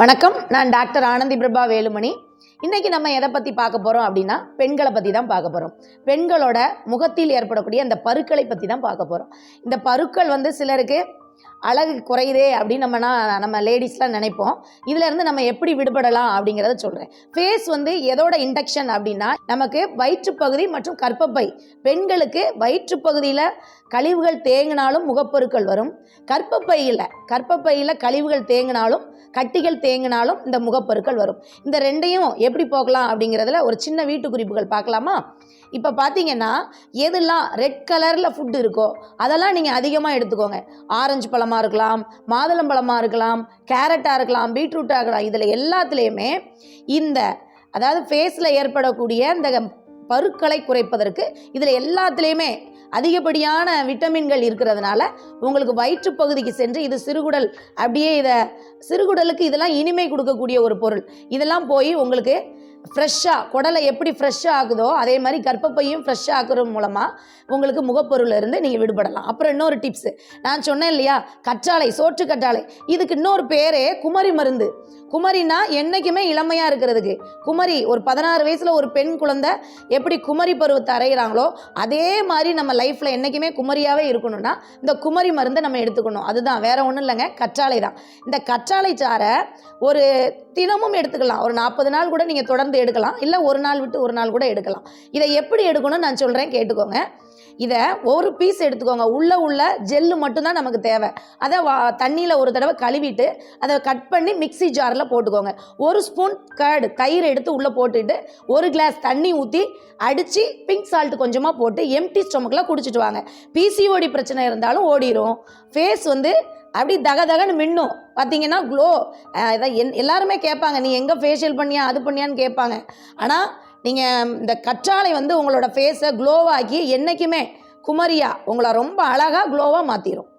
வணக்கம். நான் டாக்டர் ஆனந்தி பிரபா வேலுமணி. இன்றைக்கி நம்ம எதை பற்றி பார்க்க போகிறோம் அப்படின்னா பெண்களை பற்றி தான் பார்க்க போகிறோம் பெண்களோட முகத்தில் ஏற்படக்கூடிய அந்த பருக்களை பற்றி தான் பார்க்க போகிறோம் இந்த பருக்கள் வந்து சிலருக்கு அழகு குறையுதே அப்படின்னு நம்ம நான் நம்ம லேடிஸ்லாம் நினைப்போம். இதுல இருந்து நம்ம எப்படி விடுபடலாம் அப்படிங்கிறத சொல்கிறேன் ஃபேஸ் வந்து எதோட இண்டக்ஷன் அப்படின்னா நமக்கு வயிற்றுப்பகுதி மற்றும் கற்பப்பை பெண்களுக்கு வயிற்றுப்பகுதியில் கழிவுகள் தேங்கினாலும் முகப்பொருட்கள் வரும். கற்பப்பையில் கற்பப்பையில் கழிவுகள் தேங்கினாலும் கட்டிகள் தேங்கினாலும் இந்த முகப்பொருட்கள் வரும். இந்த ரெண்டையும் எப்படி போகலாம் அப்படிங்கிறதுல ஒரு சின்ன வீட்டு குறிப்புகள் பார்க்கலாமா? இப்போ பார்த்தீங்கன்னா எதெல்லாம் ரெட் கலரில் ஃபுட் இருக்கோ அதெல்லாம் நீங்கள் அதிகமாக எடுத்துக்கோங்க. ஆரஞ்சு பழமாக இருக்கலாம் மாதுளம்பழமாக இருக்கலாம் கேரட்டாக இருக்கலாம் பீட்ரூட்டாக இருக்கலாம் இதில் எல்லாத்துலேயுமே இந்த அதாவது ஃபேஸில் ஏற்படக்கூடிய இந்த பருக்களை குறைப்பதற்கு இதில் எல்லாத்துலேயுமே அதிகப்படியான விட்டமின்கள் இருக்கிறதுனால உங்களுக்கு வயிற்றுப்பகுதிக்கு சென்று இது சிறுகுடல் அப்படியே இதை சிறுகுடலுக்கு இதெல்லாம் இனிமை கொடுக்கக்கூடிய ஒரு பொருள். இதெல்லாம் போய் உங்களுக்கு ஃப்ரெஷ்ஷாக குடலை எப்படி ஃப்ரெஷ்ஷாக ஆகுதோ அதே மாதிரி கர்ப்பப்பையும் ஃப்ரெஷ்ஷாக ஆக்குறது மூலமாக உங்களுக்கு முகப்பொருளிலிருந்து நீங்கள் விடுபடலாம். அப்புறம் இன்னொரு டிப்ஸு நான் சொன்னேன் இல்லையா கற்றாழை சோற்று கற்றாழை. இதுக்கு இன்னொரு பேரே குமரி மருந்து. குமரினா என்றைக்குமே இளமையாக இருக்கிறதுக்கு. குமரி ஒரு பதினாறு வயசில் ஒரு பெண் குழந்தை எப்படி குமரி பருவத்தை அறையிறாங்களோ அதே மாதிரி நம்ம லைஃப்பில் என்றைக்குமே குமரியாகவே இருக்கணும்னா இந்த குமரி மருந்தை நம்ம எடுத்துக்கணும். அதுதான் வேறு ஒன்றும் இல்லைங்க கற்றாழை தான். இந்த கற்றாழை சாறை ஒரு தினமும் எடுத்துக்கலாம். ஒரு நாற்பது நாள் கூட நீங்கள் தொடர்ந்து எடுக்கலாம். இல்லை ஒரு நாள் விட்டு ஒரு நாள் கூட எடுக்கலாம். இதை எப்படி எடுக்கணும்னு நான் சொல்கிறேன் கேட்டுக்கோங்க. இதை ஒரு பீஸ் எடுத்துக்கோங்க. உள்ளே உள்ள ஜெல்லு மட்டும்தான் நமக்கு தேவை. அதை வா தண்ணியில் ஒரு தடவை கழுவிட்டு அதை கட் பண்ணி மிக்ஸி ஜாரில் போட்டுக்கோங்க. ஒரு ஸ்பூன் கர்டு தயிர் எடுத்து உள்ளே போட்டுட்டு ஒரு கிளாஸ் தண்ணி ஊற்றி அடித்து பிங்க் சால்ட் கொஞ்சமாக போட்டு எம்டி ஸ்டொமக்கில் குடிச்சிட்டு வாங்க. பிசிஓடி பிரச்சனை இருந்தாலும் ஓடிரும். ஃபேஸ் வந்து அப்படி தக தகன்னு மின்னும். பார்த்தீங்கன்னா க்ளோ இதான் என் எல்லாருமே கேட்பாங்க நீ எங்கே ஃபேஷியல் பண்ணியா அது பண்ணியான்னு கேட்பாங்க. ஆனால் நீங்கள் இந்த கற்றாழை வந்து உங்களோட ஃபேஸை க்ளோவாக்கி என்றைக்குமே குமரியா உங்களை ரொம்ப அழகாக க்ளோவாக மாற்றிடும்